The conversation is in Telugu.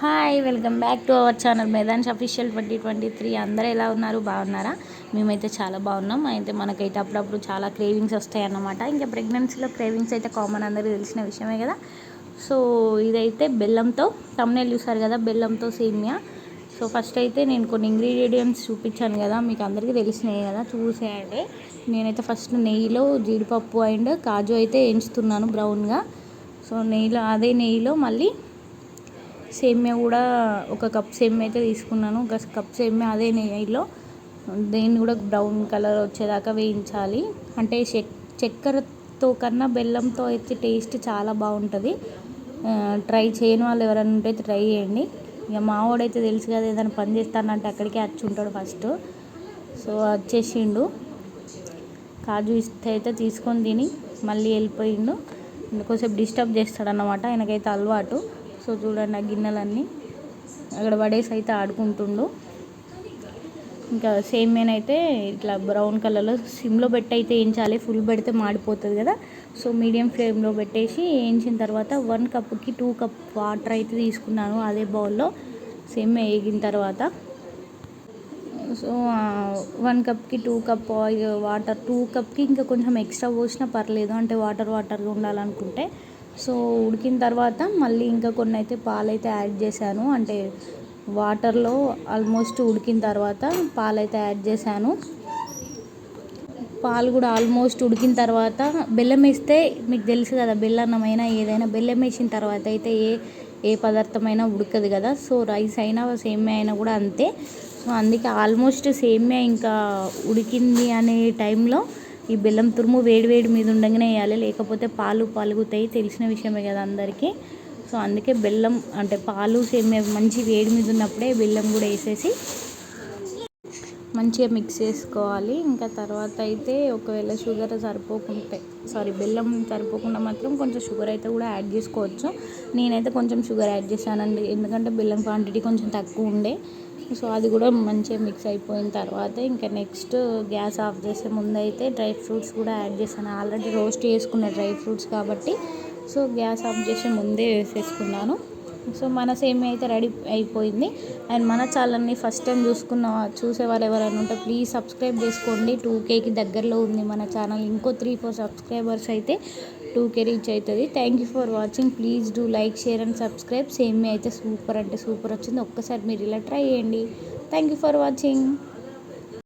Hi welcome back to our channel మేదాన్స్ official twenty twenty three. అందరూ ఎలా ఉన్నారు? బాగున్నారా? మేమైతే చాలా బాగున్నాం. అయితే మనకైతే అప్పుడప్పుడు చాలా క్రేవింగ్స్ వస్తాయి అన్నమాట ఇంకా ప్రెగ్నెన్సీలో క్రేవింగ్స్ అయితే కామన్ అందరికీ తెలిసిన విషయమే కదా. సో ఇదైతే బెల్లంతో తమ్నేలు చూసారు కదా బెల్లంతో సేమియా. సో ఫస్ట్ అయితే నేను కొన్ని ఇంగ్రీడియంట్స్ చూపించాను కదా మీకు అందరికీ తెలిసినాయి కదా చూసేయండి. నేనైతే ఫస్ట్ నెయ్యిలో జీడిపప్పు అండ్ కాజు అయితే ఎంచుతున్నాను బ్రౌన్గా. సో నెయ్యిలో అదే నెయ్యిలో మళ్ళీ సేమ్యా కూడా ఒక కప్ సేమ్యా అయితే తీసుకున్నాను. ఒక కప్ సేమ్యా అదే నెయ్యిలో. దేన్ని కూడా బ్రౌన్ కలర్ వచ్చేదాకా వేయించాలి. అంటే చక్కెరతో కన్నా బెల్లంతో అయితే టేస్ట్ చాలా బాగుంటుంది. ట్రై చేయని వాళ్ళు ఎవరైనా ఉంటే ట్రై చేయండి. ఇక మావాడైతే తెలుసు కదా ఏదైనా పని చేస్తానంటే అక్కడికే వచ్చి ఉంటాడు ఫస్ట్. సో వచ్చేసిండు. కాజు ఇస్తే అయితే తీసుకొని తిని మళ్ళీ వెళ్ళిపోయిండు. కొంచెం డిస్టర్బ్ చేస్తాడన్నమాట. ఆయనకైతే అలవాటు. సో చూడండి ఆ గిన్నెలన్నీ. అక్కడ పడేసి అయితే ఆడుకుంటుండు. ఇంకా సేమ్ అయితే ఇట్లా బ్రౌన్ కలర్లో సిమ్లో పెట్టి అయితే వేయించాలి ఫుల్ పెడితే మాడిపోతుంది కదా. సో మీడియం ఫ్లేమ్లో పెట్టేసి వేయించిన తర్వాత వన్ కప్కి టూ కప్ వాటర్ అయితే తీసుకున్నాను అదే బౌల్లో. సేమ్ వేగిన తర్వాత. So one కప్కి two cup oil water two కప్కి ఇంకా కొంచెం ఎక్స్ట్రా పోసినా పర్లేదు. అంటే వాటర్ వాటర్గా ఉండాలనుకుంటే. సో ఉడికిన తర్వాత మళ్ళీ ఇంకా కొన్ని అయితే పాలు అయితే యాడ్ చేశాను. అంటే వాటర్లో ఆల్మోస్ట్ ఉడికిన తర్వాత పాలు అయితే యాడ్ చేశాను. పాలు కూడా ఆల్మోస్ట్ ఉడికిన తర్వాత బెల్లం వేస్తే మీకు తెలుసు కదా బెల్లన్నమైనా ఏదైనా బెల్లం వేసిన తర్వాత అయితే ఏ ఏ పదార్థమైనా ఉడకదు కదా. సో రైస్ అయినా సేమ్యా అయినా కూడా అంతే. సో అందుకే ఆల్మోస్ట్ సేమ్యా ఇంకా ఉడికింది అనే టైంలో ఈ బెల్లం తురుము వేడి వేడి మీద ఉండగానే వేయాలి. లేకపోతే పాలు పలుగుతాయి. తెలిసిన విషయమే కదా అందరికీ. సో అందుకే బెల్లం అంటే పాలు సేమే మంచి వేడి మీద ఉన్నప్పుడే బెల్లం కూడా వేసేసి మంచిగా మిక్స్ చేసుకోవాలి. ఇంకా తర్వాత అయితే ఒకవేళ షుగర్ సరిపోకుంటే సారీ బెల్లం సరిపోకుండా మాత్రం కొంచెం షుగర్ అయితే కూడా యాడ్ చేసుకోవచ్చు. నేనైతే కొంచెం షుగర్ యాడ్ చేశానండి. ఎందుకంటే బెల్లం క్వాంటిటీ కొంచెం తక్కువ ఉండే. సో అది కూడా మంచిగా మిక్స్ అయిపోయిన తర్వాత ఇంకా నెక్స్ట్ గ్యాస్ ఆఫ్ చేసే ముందైతే డ్రై ఫ్రూట్స్ కూడా యాడ్ చేశాను. ఆల్రెడీ రోస్ట్ చేసుకున్న డ్రై ఫ్రూట్స్ కాబట్టి సో గ్యాస్ ఆఫ్ చేసే ముందే వేసేసుకున్నాను. సో మన సేమ్ అయితే రెడీ అయిపోయింది. అండ్ మన ఛానల్ని ఫస్ట్ టైం చూసుకున్న చూసేవారు ఎవరైనా ఉంటే ప్లీజ్ సబ్స్క్రైబ్ చేసుకోండి. టూ కేకి దగ్గరలో ఉంది మన ఛానల్. ఇంకో త్రీ ఫోర్ సబ్స్క్రైబర్స్ అయితే టూకే రీచ్ అవుతుంది. Thank you for watching please do like share and subscribe same అయితే సూపర్ అంటే సూపర్ వచ్చింది. ఒక్కసారి మీరు ఇలా ట్రై చేయండి. Thank you for watching